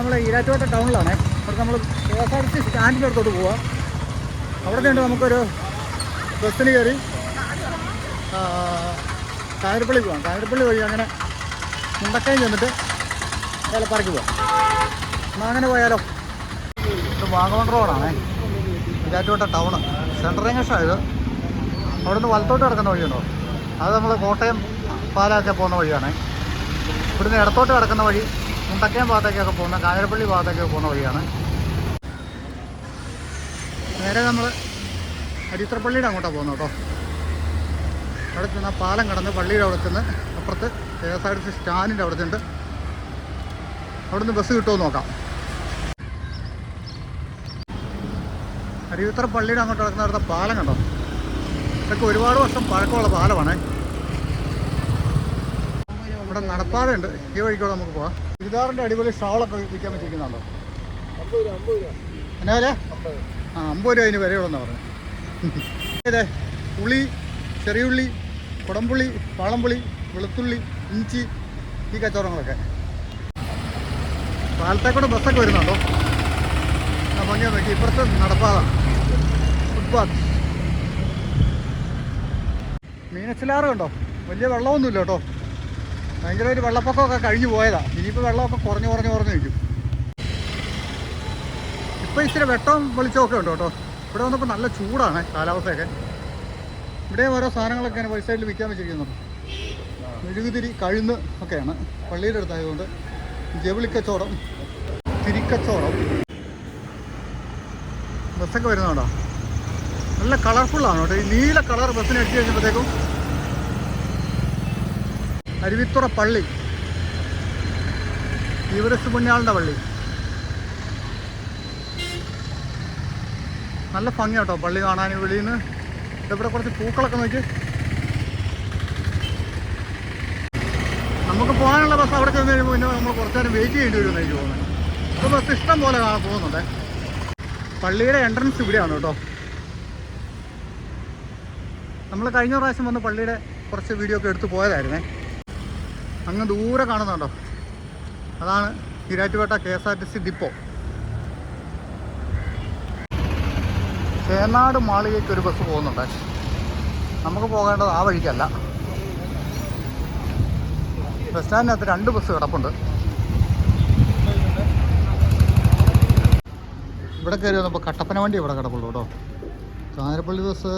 നമ്മൾ ഈരാറ്റുപേട്ട ടൗണിലാണേ. അവിടെ നമ്മൾ K S R T C സ്റ്റാൻഡിന്റെ അടുത്തോട്ട് പോവാം. അവിടെ നിന്ന് നമുക്കൊരു ബസ്സിന് കയറി ആ, കാഞ്ഞിരപ്പള്ളി പോവാം. കാഞ്ഞിരപ്പള്ളി വഴി അങ്ങനെ മുണ്ടക്കയം ചെന്നിട്ട് ഏലപ്പാറയ്ക്ക് പോവാം. എന്നാൽ അങ്ങനെ പോയാലോ? ഇത് വാഗമൺ റോഡാണേ. ഈരാറ്റുപേട്ട ടൗണ്. സെൻട്രൽ ജംഗ്ഷനാണ് ഇത്. വലത്തോട്ട് കിടക്കുന്ന വഴിയുണ്ടോ? അത് നമ്മൾ കോട്ടയം പാലൊക്കെ പോകുന്ന വഴിയാണേ. ഇവിടുന്ന് ഇടത്തോട്ട് കിടക്കുന്ന വഴി മുണ്ടക്കയം ഭാഗത്തേക്കൊക്കെ പോകുന്ന കാഞ്ഞിരപ്പള്ളി ഭാഗത്തേക്കൊക്കെ പോകുന്ന വഴിയാണ്. നേരെ നമ്മൾ അരിത്രപ്പള്ളിയുടെ അങ്ങോട്ടാണ് പോകുന്നത് കേട്ടോ. അവിടെ ചെന്ന് ആ പാലം കടന്ന് പള്ളിയുടെ അവിടെ ചെന്ന് അപ്പുറത്ത് K S R T C സ്റ്റാൻഡിന്റെ അവിടെ ചെന്ന് അവിടെ നിന്ന് ബസ് കിട്ടുമോ നോക്കാം. അരിവിത്ര പള്ളിയുടെ അങ്ങോട്ട് അവിടുത്തെ പാലം കണ്ടോ? ഇതൊക്കെ ഒരുപാട് വർഷം പഴക്കമുള്ള പാലമാണ്. ഇവിടെ നടപ്പാതയുണ്ട്. ഈ വഴിക്കൂടെ നമുക്ക് പോവാം. ചുരിദാറിന്റെ അടിപൊളി ഷാളൊക്കെ വിൽക്കാൻ വെച്ചിരിക്കുന്നുണ്ടോ? എന്നാ വില? ആ അമ്പത് രൂപ അതിന് വിലയുള്ളതെന്ന് പറഞ്ഞത് അതെ പുളി ചെറിയുള്ളി കുടംപുള്ളി പാളംപുളി വെളുത്തുള്ളി ഇഞ്ചി ഈ കച്ചവടങ്ങളൊക്കെ. പാലത്തേക്കൂടെ ബസ്സൊക്കെ വരുന്നുണ്ടോ? ആ ഭംഗിയാ നോക്കി. ഇപ്പുറത്ത് നടപ്പാത. ഫുട്പാത്ത്. മീനച്ചിലാറ് കണ്ടോ? വലിയ വെള്ളമൊന്നുമില്ല കേട്ടോ. ഭയങ്കര ഒരു വെള്ളപ്പൊക്കമൊക്കെ കഴിഞ്ഞു പോയതാ. ഇനിയിപ്പോൾ വെള്ളമൊക്കെ കുറഞ്ഞു കുറഞ്ഞു കുറഞ്ഞു നിൽക്കും. ഇപ്പോൾ ഇച്ചിരി വെട്ടവും വെളിച്ചമൊക്കെ ഉണ്ട് കേട്ടോ. ഇവിടെ വന്നപ്പോൾ നല്ല ചൂടാണ് കാലാവസ്ഥയൊക്കെ. ഇവിടെ ഓരോ സാധനങ്ങളൊക്കെ ഇങ്ങനെ വഴി വിൽക്കാൻ വെച്ചിരിക്കുന്നുണ്ട് മെഴുകുതിരി കഴുന്ന് ഒക്കെയാണ് പള്ളിയുടെ അടുത്തായതുകൊണ്ട്. ജവിളിക്കച്ചോടം തിരിക്കച്ചോടം ബസ്സൊക്കെ വരുന്നുണ്ടോ നല്ല കളർഫുള്ളാണ് കേട്ടോ. ഈ നീല കളർ ബസ്സിന് അടിച്ചു കഴിഞ്ഞപ്പോഴത്തേക്കും അരുവിത്തുറ പള്ളി. ഈവരസ് പുണ്യാളിന്റെ പള്ളി. നല്ല ഭംഗി കേട്ടോ പള്ളി കാണാൻ വെളിയിൽ നിന്ന് ഇവിടെ കുറച്ച് പൂക്കളൊക്കെ നോക്കി. നമുക്ക് പോകാനുള്ള ബസ് അവിടെ ചെന്ന് കഴിയുമ്പോൾ പിന്നെ നമ്മൾ കുറച്ച് നേരം വെയിറ്റ് ചെയ്യേണ്ടി വരുമെന്ന് എനിക്ക് തോന്നുന്നത്. ഇപ്പോൾ ബസ് ഇഷ്ടം പോലെ കാണാൻ പോകുന്നുണ്ടേ. പള്ളിയുടെ എൻട്രൻസ് ഇവിടെയാണ് കേട്ടോ. നമ്മൾ കഴിഞ്ഞ പ്രാവശ്യം വന്ന് പള്ളിയുടെ കുറച്ച് വീഡിയോ ഒക്കെ എടുത്ത് പോയതായിരുന്നേ. അങ്ങ് ദൂരെ കാണുന്നുണ്ടോ? അതാണ് Erattupetta K S R T C depot. Chenad മാളികയ്ക്ക് ഒരു ബസ് പോകുന്നുണ്ട്. നമുക്ക് പോകേണ്ടത് ആ വഴിക്കല്ല. ബസ് സ്റ്റാൻഡിനകത്ത് രണ്ട് ബസ് കിടപ്പുണ്ട്. ഇവിടെ കയറി വന്നപ്പോൾ കട്ടപ്പന വണ്ടി ഇവിടെ കിടപ്പുള്ളൂ കേട്ടോ. കാഞ്ഞിരപ്പള്ളി ബസ്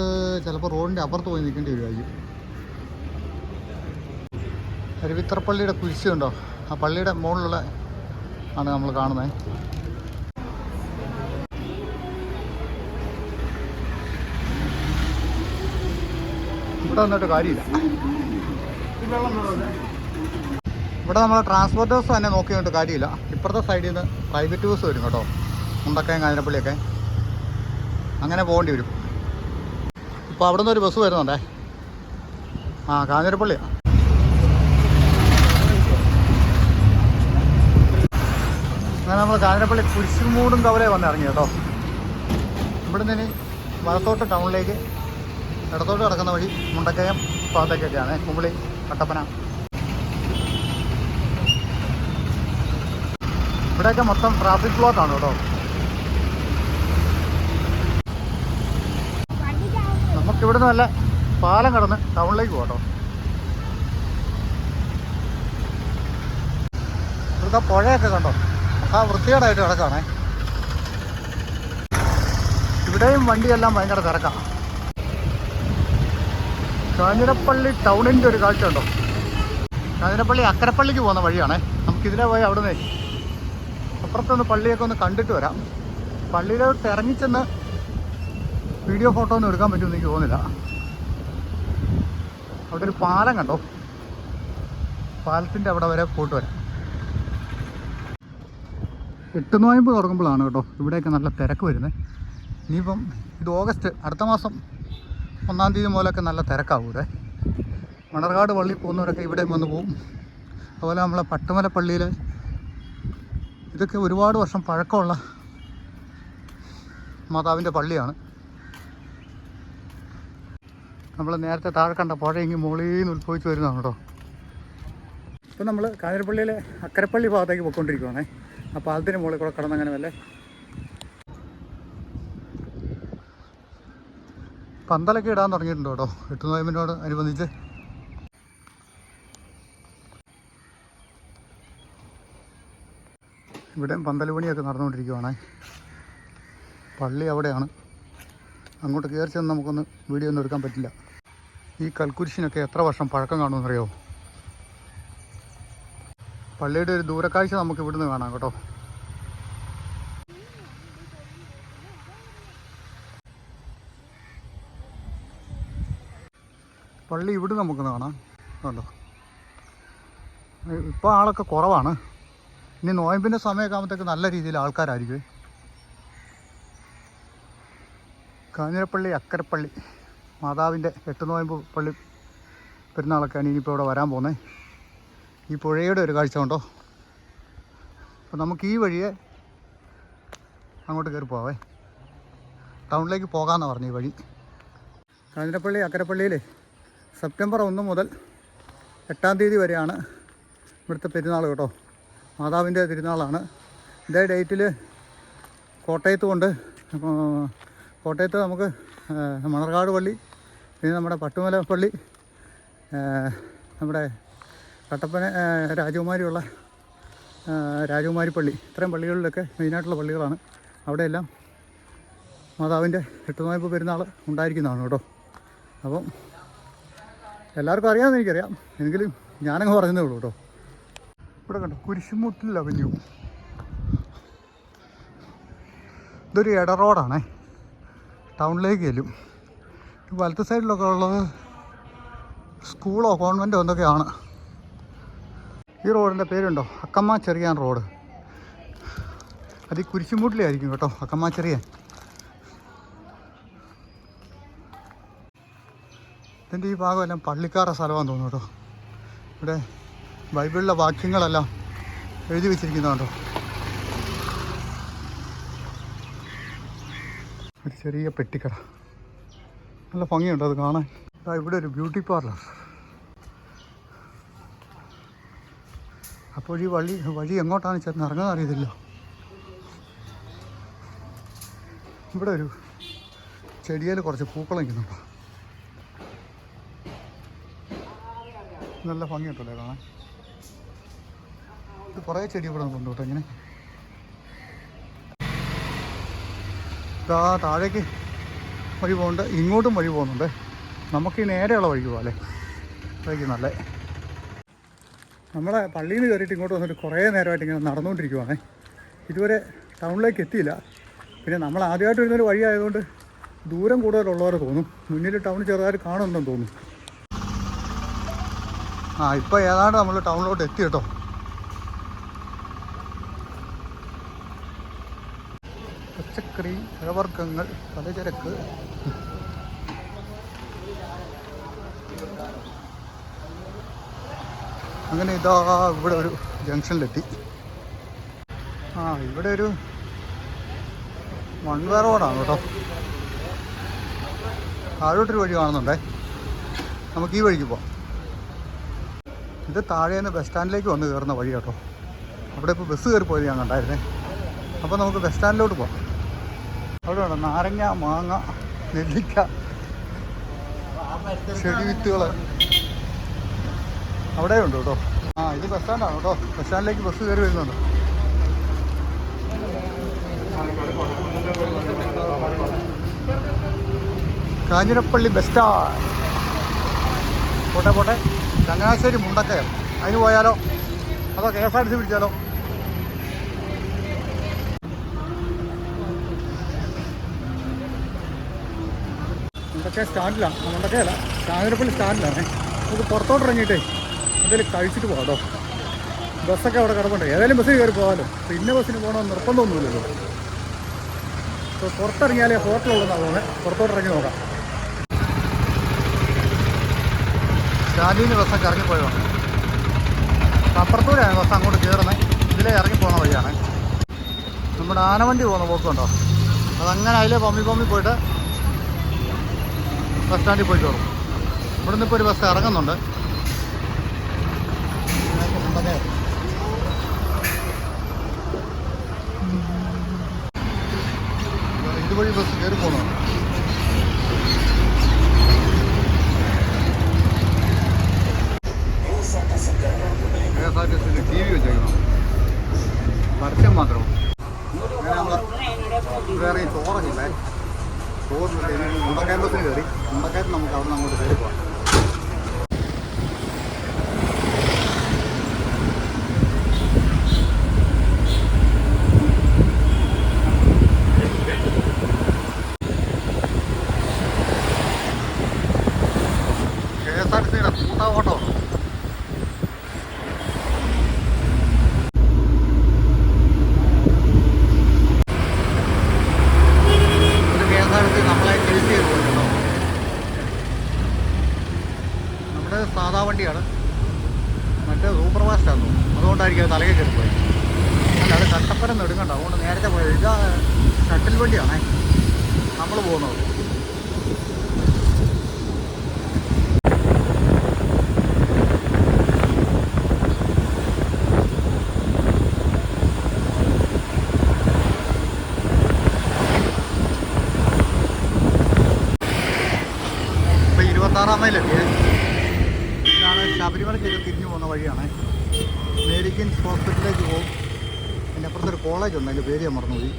ചിലപ്പോൾ റോഡിന്റെ അപ്പുറത്ത് പോയി നിൽക്കേണ്ടി വരുമായിരിക്കും അരുവിത്രപ്പള്ളിയുടെ കുരിശുണ്ടോ? ആ പള്ളിയുടെ മുകളിലുള്ള ആണ് നമ്മൾ കാണുന്നത്. ഇവിടെ വന്നിട്ട് കാര്യമില്ല. ഇവിടെ നമ്മൾ ട്രാൻസ്പോർട്ട് ബസ് തന്നെ നോക്കിയിട്ട് കാര്യമില്ല. ഇപ്പുറത്തെ സൈഡിൽ നിന്ന് പ്രൈവറ്റ് ബസ് വരും കേട്ടോ. മുണ്ടക്കയം കാഞ്ഞിരപ്പള്ളിയൊക്കെ. അങ്ങനെ പോകേണ്ടി വരും. ഇപ്പോൾ അവിടെ നിന്ന് ഒരു ബസ് വരുന്നുണ്ടേ? ആ കാഞ്ഞിരപ്പള്ളിയാണ് അങ്ങനെ നമ്മൾ കാഞ്ഞിരപ്പള്ളി കുരിശുമൂടും കവലേ വന്ന് ഇറങ്ങി കേട്ടോ. ഇവിടെ നിന്ന് വലത്തോട്ട് ടൗണിലേക്ക് ഇടത്തോട്ട് കിടക്കുന്ന വഴി മുണ്ടക്കയം ഭാഗത്തേക്കൊക്കെയാണ്. കുമ്പളി കട്ടപ്പന. ഇവിടെയൊക്കെ മൊത്തം ട്രാഫിക് ബ്ലോക്ക് ആണ് കേട്ടോ. നമുക്ക് നിന്ന് നല്ല പാലം കടന്ന് ടൗണിലേക്ക് പോകട്ടോ കേട്ടോ. ഇവിടുത്തെ പുഴയൊക്കെ കണ്ടോ? ആ വൃത്തികേടായിട്ട് കിടക്കാണ്. ഇവിടെയും വണ്ടിയെല്ലാം ഭയങ്കര തിരക്കാണ് കാഞ്ഞിരപ്പള്ളി ടൗണിന്റെ ഒരു കാഴ്ച ഉണ്ടോ കാഞ്ഞിരപ്പള്ളി അക്കരപ്പള്ളിക്ക് പോകുന്ന വഴിയാണേ. നമുക്കിതിലെ പോയി അവിടെ നിന്ന് അപ്പുറത്തൊന്ന് പള്ളിയൊക്കെ ഒന്ന് കണ്ടിട്ട് വരാം. പള്ളിയിലോട്ട് ഇറങ്ങിച്ചെന്ന് വീഡിയോ ഫോട്ടോ ഒന്നും എടുക്കാൻ പറ്റുമെന്ന് എനിക്ക് തോന്നുന്നില്ല. അവിടെ ഒരു പാലം കണ്ടോ? പാലത്തിന്റെ അവിടെ വരെ പോയിട്ട് വരാം. എട്ട് നോയമ്പ് തുടങ്ങുമ്പോഴാണ് കേട്ടോ ഇവിടെയൊക്കെ നല്ല തിരക്ക് വരുന്നത്. ഇനിയിപ്പം ഇത് ഓഗസ്റ്റ് അടുത്ത മാസം ഒന്നാം തീയതി മുതലൊക്കെ നല്ല തിരക്കാവും ഇവിടെ. മണർകാട് പള്ളി പോകുന്നവരൊക്കെ ഇവിടെ വന്ന് പോവും. അതുപോലെ നമ്മളെ പട്ടുമല പള്ളിയിൽ ഇതൊക്കെ ഒരുപാട് വർഷം പഴക്കമുള്ള മാതാവിന്റെ പള്ളിയാണ്. നമ്മൾ നേരത്തെ താഴെ കണ്ട പുഴ ഇങ്ങ് മുകളിൽ നിന്ന് ഉത്ഭവിച്ച് വരുന്നതാണ് കേട്ടോ. ഇപ്പം നമ്മൾ കാഞ്ഞിരപ്പള്ളിയിലെ അക്കരപ്പള്ളി ഭാഗത്തേക്ക് പോയിക്കൊണ്ടിരിക്കുവാണേ. ആ അതിന് മുകളിൽ കൂടെ കടന്നങ്ങനെ വല്ലേ? പന്തലൊക്കെ ഇടാൻ തുടങ്ങിയിട്ടുണ്ട് കേട്ടോ. എട്ട് നോയമ്പിനോട് അനുബന്ധിച്ച്. ഇവിടെ പന്തൽ പണിയൊക്കെ നടന്നുകൊണ്ടിരിക്കുവാണ്. പള്ളി അവിടെയാണ്. അങ്ങോട്ട് കയറി ചെന്ന് നമുക്കൊന്ന് വീഡിയോ ഒന്നും എടുക്കാൻ പറ്റില്ല. ഈ കൽക്കുരിശിനൊക്കെ എത്ര വർഷം പഴക്കം കാണുമെന്നറിയോ പള്ളിയുടെ ഒരു ദൂരക്കാഴ്ച നമുക്ക് ഇവിടുന്ന് കാണാം കേട്ടോ. പള്ളി ഇവിടെ നമുക്ക് കാണാം. കണ്ടോ? ഇപ്പോൾ ആളൊക്കെ കുറവാണ്. ഇനി നോയമ്പിന്റെ സമയമൊക്കെ ആകുമ്പോഴത്തേക്ക് നല്ല രീതിയിൽ ആൾക്കാരായിരിക്കും. കാഞ്ഞിരപ്പള്ളി അക്കരപ്പള്ളി മാതാവിന്റെ എട്ട് നോയമ്പ് പള്ളി പെരുന്നാളൊക്കെയാണ് ഇനിയിപ്പോൾ ഇവിടെ വരാൻ പോകുന്നത്. ഈ പുഴയുടെ ഒരു കാഴ്ച ഉണ്ടോ അപ്പോൾ നമുക്ക് ഈ വഴിയെ അങ്ങോട്ട് കയറി പോവേ ടൗണിലേക്ക് പോകാമെന്നാണ് പറഞ്ഞു ഈ വഴി. കാഞ്ഞിരപ്പള്ളി അക്കരപ്പള്ളിയിൽ സെപ്റ്റംബർ ഒന്ന് മുതൽ എട്ടാം തീയതി വരെയാണ് ഇവിടുത്തെ പെരുന്നാൾ കേട്ടോ. മാതാവിന്റെ തിരുനാളാണ്. ഇതേ ഡേറ്റിൽ കോട്ടയത്ത് കൊണ്ട് കോട്ടയത്ത് നമുക്ക് മണർകാട് പള്ളി പിന്നെ നമ്മുടെ പട്ടുമല പള്ളി നമ്മുടെ കട്ടപ്പന രാജകുമാരിയുള്ള രാജകുമാരി പള്ളി ഇത്രയും പള്ളികളിലൊക്കെ മെയിനായിട്ടുള്ള പള്ളികളാണ്. അവിടെയെല്ലാം മാതാവിന്റെ എട്ടുനോയ്പ് പെരുന്നാൾ ഉണ്ടായിരിക്കുന്നതാണ് കേട്ടോ. അപ്പം എല്ലാവർക്കും അറിയാമെന്ന് എനിക്കറിയാം. എങ്കിലും ഞാനങ്ങ് പറയുന്നേ ഉള്ളൂ കേട്ടോ. ഇവിടെ കണ്ടോ? കുരിശുമുട്ടിൽ അവന്യൂ. ഇതൊരു ഇട റോഡാണേ. ടൗണിലേക്ക് ചെല്ലും. വലത്തെ സൈഡിലൊക്കെ ഉള്ളത് സ്കൂളോ കോൺവെന്റോ എന്തൊക്കെയാണ്? ഈ റോഡിന്റെ പേരുണ്ടോ? അക്കമ്മ ചെറിയാൻ റോഡ്. അത് ഈ കുരിശുമൂട്ടിലായിരിക്കും കേട്ടോ അക്കമ്മ ചെറിയാൻ ഇതിന്റെ ഈ ഭാഗമെല്ലാം പള്ളിക്കാരുടെ സ്ഥലമാണെന്ന് തോന്നുന്നു കേട്ടോ. ഇവിടെ ബൈബിളിലെ വാക്യങ്ങളെല്ലാം എഴുതി വെച്ചിരിക്കുന്നതുണ്ടോ ഒരു ചെറിയ പെട്ടിക്കട. നല്ല ഭംഗിയുണ്ട് അത് കാണാൻ. ഇവിടെ ഒരു ബ്യൂട്ടി പാർലർ. അപ്പോൾ ഈ വഴി വഴി എങ്ങോട്ടാണ് ചേർന്ന് ഇറങ്ങുന്നത് അറിയത്തില്ല. ഇവിടെ ഒരു ചെടിയിൽ കുറച്ച് പൂക്കൾ നിൽക്കുന്നുണ്ടോ. നല്ല ഭംഗിയുണ്ടല്ലേ കാണാൻ? ഇത് കുറേ ചെടി ഇവിടെ കൊണ്ടു കേട്ടോ ഇങ്ങനെ. ഇതാ താഴേക്ക് വഴി പോകുന്നുണ്ട് ഇങ്ങോട്ടും വഴി പോകുന്നുണ്ട്. നമുക്ക് ഈ നേരെയുള്ള വഴിക്ക് പോകാം അല്ലേ? അതായിരിക്കും നല്ല നമ്മളെ പള്ളിയിൽ നിന്ന് കയറിയിട്ട് ഇങ്ങോട്ട് വന്നിട്ട് കുറേ നേരമായിട്ട് ഇങ്ങനെ നടന്നുകൊണ്ടിരിക്കുവാണേ. ഇതുവരെ ടൗണിലേക്ക് എത്തിയില്ല. പിന്നെ നമ്മൾ ആദ്യമായിട്ട് വരുന്നൊരു വഴി ആയതുകൊണ്ട് ദൂരം കൂടുതലുള്ളവരെ തോന്നും. മുന്നിൽ ടൗൺ ചെറുതായിട്ട് കാണുന്നുണ്ടെന്ന് തോന്നും. ആ ഇപ്പോൾ ഏതാണ്ട് നമ്മൾ ടൗണിലോട്ട് എത്തി കേട്ടോ. പച്ചക്കറി പഴവർഗങ്ങൾ പലചരക്ക്. അങ്ങനെ ഇതാ ഇവിടെ ഒരു ജംഗ്ഷനിലെത്തി. ആ ഇവിടെ ഒരു വൺ വേ റോഡാണ് കേട്ടോ. താഴോട്ടൊരു വഴി കാണുന്നുണ്ടേ. നമുക്ക് ഈ വഴിക്ക് പോവാം. ഇത് താഴെ നിന്ന് ബസ് സ്റ്റാൻഡിലേക്ക് വന്ന് കയറുന്ന വഴി കേട്ടോ. അവിടെ ഇപ്പോൾ ബസ് കയറി പോയത് ഞാൻ കണ്ടായിരുന്നേ. അപ്പോൾ നമുക്ക് ബസ് സ്റ്റാൻഡിലോട്ട് പോകാം അവിടെ വേണം നാരങ്ങ മാങ്ങ നെല്ലിക്ക ചെടി വിത്തുകൾ അവിടെ ഉണ്ട് കേട്ടോ. ആ ഇത് ബസ് സ്റ്റാൻഡാണ് കേട്ടോ. ബസ് സ്റ്റാൻഡിലേക്ക് ബസ് കയറി വരുന്നുണ്ട്. കാഞ്ഞിരപ്പള്ളി ബസ് സ്റ്റാൻഡ് പോട്ടെ പോട്ടെ. ചങ്ങനാശ്ശേരി മുണ്ടക്കയം. അതിന് പോയാലോ? അതോ K S R T C പിടിച്ചാലോ മുണ്ടക്കയ സ്റ്റാൻഡിലാണ് മുണ്ടക്കയല്ല കാഞ്ഞിരപ്പള്ളി സ്റ്റാൻഡിലാണ് നമുക്ക് പുറത്തോട്ട് ഇറങ്ങിയിട്ടേ. എന്തെങ്കിലും കഴിച്ചിട്ട് പോകാം ബസ്സൊക്കെ അവിടെ കിടപ്പുണ്ട്. ഏതായാലും ബസ്സിൽ കയറി പോകാമല്ലോ. പിന്നെ ബസ്സിന് പോകണമെന്ന് നിർബന്ധമൊന്നുമില്ലല്ലോ അപ്പോൾ പുറത്തിറങ്ങിയാലേ ഹോട്ടലുള്ളതെന്നാണ് തോന്നുന്നത് പുറത്തോട്ട് ഇറങ്ങി നോക്കാം. ഷാലിന് ബസ്സൊക്കെ ഇറങ്ങിപ്പോയതാണ് അപ്പം അപ്പുറത്തൂടെയാണ് ബസ് അങ്ങോട്ട് കയറുന്നത്. ഇതിലേ ഇറങ്ങിപ്പോകുന്ന വഴിയാണ്. നമ്മുടെ ആനവണ്ടി പോകുന്ന പോക്കുണ്ടോ അതങ്ങനെ അതിലെ പമ്മി പമ്മി പോയിട്ട് ബസ് സ്റ്റാൻഡിൽ പോയി വരും. ഇവിടെ നിന്ന് ഇപ്പോൾ ഒരു ബസ് ഇറങ്ങുന്നുണ്ട്. പോകുന്നത് ഇതുവഴി ബസ് കയറി പോകണം കെ എസ് ആർ ടി സിയിൽ ടി വി മാത്രം. ഇറങ്ങി ചോറങ്ങില്ലേ ചോറിന് മുണ്ടക്കയം ബസ്സിന് കയറി. മുണ്ടക്കയത്ത് നമുക്ക് അവിടെ നിന്ന് അങ്ങോട്ട് കയറി പോകാം കട്ടപ്പനം നെടുങ്ങണ്ട അതുകൊണ്ട് നേരത്തെ പോയത് ഇതാ ഷട്ടിൽ വണ്ടിയാണേ. നമ്മൾ പോകുന്നത്. കോളേജ് ഉണ്ട് അതിന്റെ പേര് ഞാൻ മറന്നുപോയി.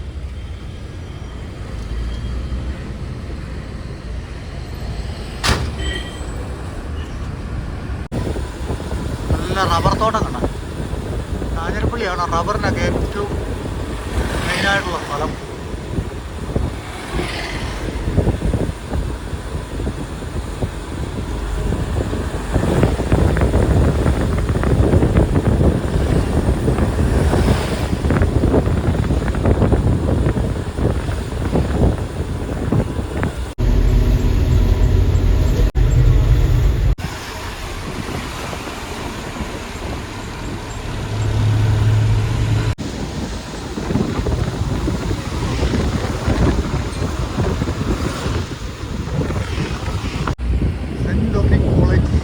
നല്ല റബ്ബർ തോട്ടം കണ്ട. കാഞ്ഞിരപ്പള്ളിയാണ് റബ്ബറിനൊക്കെ ഏറ്റവും മെയിനായിട്ടുള്ള സ്ഥലം സെന്റ് ഡൊമിനിക് കോളേജ്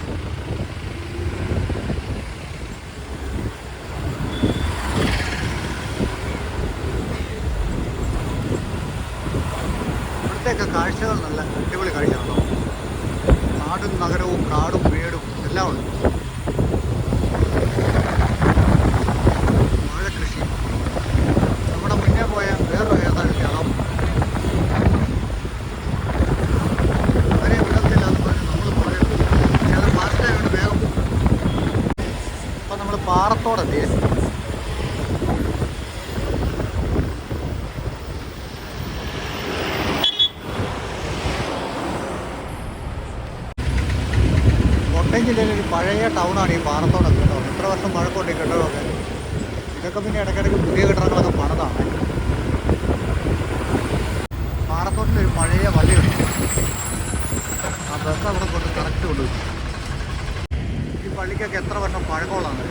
ഇവിടുത്തെയൊക്കെ കാഴ്ചകൾ നല്ല അടിപൊളി കാഴ്ചയാണല്ലോ നാടും നഗരവും കാടും വീടും എല്ലാം ഉണ്ട് വാഴകൃഷി നമ്മുടെ മുന്നേ പോയ വേറൊരു ഏതാണ്ട് അവരെ വിടത്തില്ല എന്ന് പറഞ്ഞ് നമ്മൾ പറയുന്നു പക്ഷെ അത് ഫാസ്റ്റായതുകൊണ്ട് വേഗം പോകും അപ്പം നമ്മൾ പാറത്തോടെത്തി കോട്ടയം ജില്ലയിലെ ഒരു പഴയ ടൗണാണ് ഈ പാറത്തോടൊക്കെ കേട്ടോ. എത്ര വർഷം പഴക്കമുണ്ട് ഈ കെട്ടിടമൊക്കെ? ഇതൊക്കെ പിന്നെ ഇടയ്ക്കിടയ്ക്ക് പുതിയ കെട്ടിടങ്ങളൊക്കെ പണിതാണ്. പാറത്തോട്ടിന്റെ ഒരു പഴയ പള്ളിയുണ്ട് ആ ബസ് അവിടെ കൊണ്ട് കറക്റ്റ് കൊണ്ടുപോയി ഈ പള്ളിക്കൊക്കെ എത്ര വർഷം പഴക്കമുള്ളതാണ്?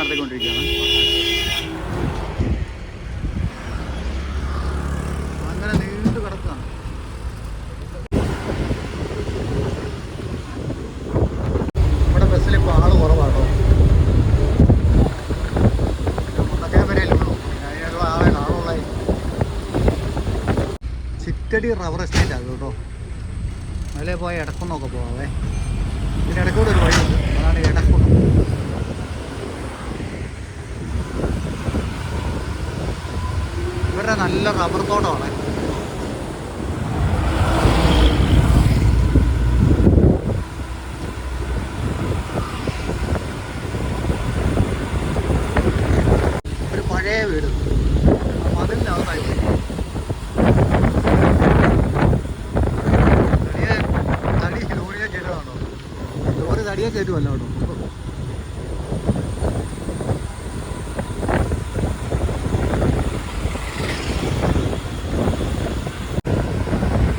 നടത്തിക്കൊണ്ടിരിക്കുകയാണ്. ആൾ ചിറ്റടി റബ്ബർ എസ്റ്റേറ്റ് ആണ് കേട്ടോ. അതിലേ പോയ ഇടക്കുന്നൊക്കെ പോവാവേ ഇടക്കൂടെ ഒരു വഴിയുണ്ട് അതാണ് ഇടക്കുന്ന് നല്ല റബ്ബർ തോട്ടമാണ് ഒരു പഴയ വീട്. മതിലിനകത്തായി തടിയെ തടിയെ കയറ്റുമല്ലോ കേട്ടോ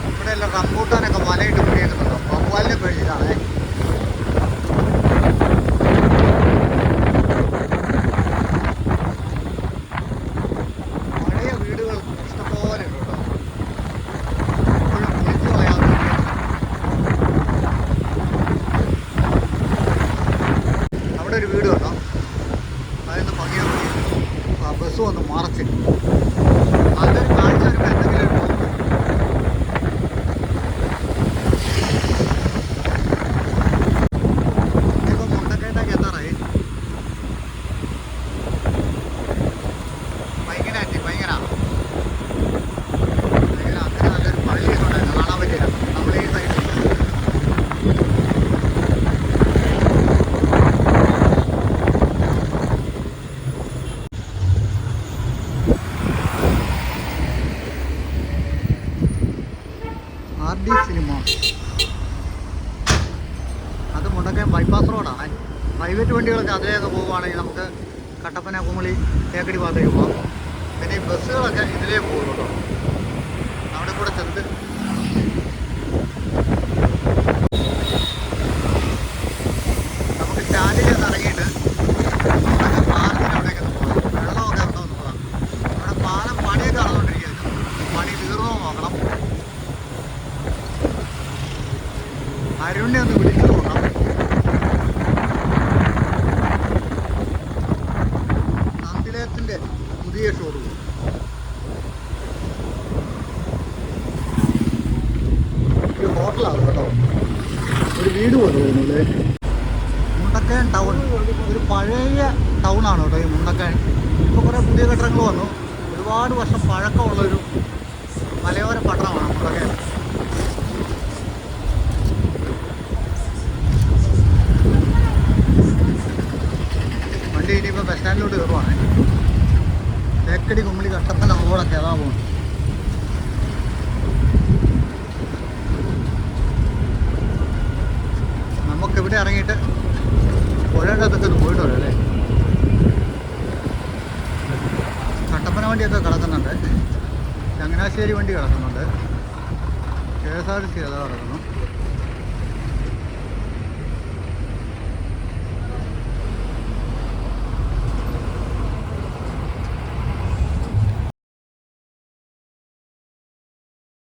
ഇവിടെ എല്ലാം റംബൂട്ടാനൊക്കെ വലയിട്ട് പിടിക്കുന്നുണ്ടോ വവ്വാലിനെ പേടിച്ചിട്ടാണേ പഴയ വീടുകൾ ഇഷ്ടംപോലെ ഉണ്ട് കേട്ടോ ഇപ്പോഴും പൊളിച്ചു കളയാതെ അവിടെ ഒരു വീട് കണ്ടോ അതിന്ന് ഭംഗിയാ ആ ബസ് വന്ന് മറച്ച് അതൊരു കാഴ്ച വരുമ്പോൾ എന്തെങ്കിലും ഒരു തോന്നും. ഇപ്പൊ മുണ്ടക്കയത്തേക്ക് എത്താറായി ഭയങ്കര ആറ്റി ഭയങ്കര ഭയങ്കര അങ്ങനെ നല്ലൊരു പള്ളിയൊക്കെ ഉണ്ടായിരുന്നു കാണാൻ പറ്റില്ല നമ്മൾ ഈ സൈഡിൽ ഡി സിനിമ. അത് മുണ്ടക്കയം ബൈപ്പാസ് റോഡാണ് പ്രൈവറ്റ് വണ്ടികളൊക്കെ അതിലേക്ക് പോവുകയാണെങ്കിൽ നമുക്ക് കട്ടപ്പന കുമളി തേക്കടി ഭാഗത്തേക്ക് പോകാം. പിന്നെ ഈ ബസ്സുകളൊക്കെ ഇതിലേ പോകുള്ളൂ അവിടെ കൂടെ ചെന്നിട്ട് നമുക്ക് സ്റ്റാൻഡിൽ നിന്ന് ഇറങ്ങിയിട്ട് മുണ്ടക്കയം പാലത്തിന് അവിടേക്ക് ഒന്ന് പോകാം വെള്ളമൊക്കെ ഉണ്ടോ എന്ന് നോക്കാം അവിടെ പാലം പണിയൊക്കെ നടന്നുകൊണ്ടിരിക്കുകയാണ് പണി തീർന്നോ നോക്കണം അരുണിനെ ഒന്ന് വിളിച്ചു നോക്കാം നന്ദിലയത്തിന്റെ പുതിയ ഷോറൂം ഒരു ഹോട്ടലാണ് കേട്ടോ ഒരു വീട് പോലെ തോന്നുന്നല്ലേ മുണ്ടക്കയം ടൗൺ ഒരു പഴയ ടൗൺ ആണ് കേട്ടോ ഈ മുണ്ടക്കയം ഇപ്പോൾ കുറേ പുതിയ കെട്ടിടങ്ങൾ വന്നു ഒരുപാട് വർഷം പഴക്കമുള്ളൊരു മലയോര പട്ടണമാണ് മുണ്ടക്കയം ഇനിയിപ്പോൾ ബസ് സ്റ്റാൻഡിലോട്ട് കയറുവാണ് തേക്കടി കുമ്പിളി കട്ടപ്പന റോഡൊക്കെ ഏതാ പോകുന്നത് നമുക്ക് ഇവിടെ ഇറങ്ങിയിട്ട് പുഴയുടെ അതൊക്കെ പോയിട്ട് വരാം അല്ലേ? കട്ടപ്പന വണ്ടിയൊക്കെ കിടക്കുന്നുണ്ട്. ചങ്ങനാശ്ശേരി വണ്ടി കിടക്കുന്നുണ്ട്. K S R T C ഏതാ കിടക്കുന്നു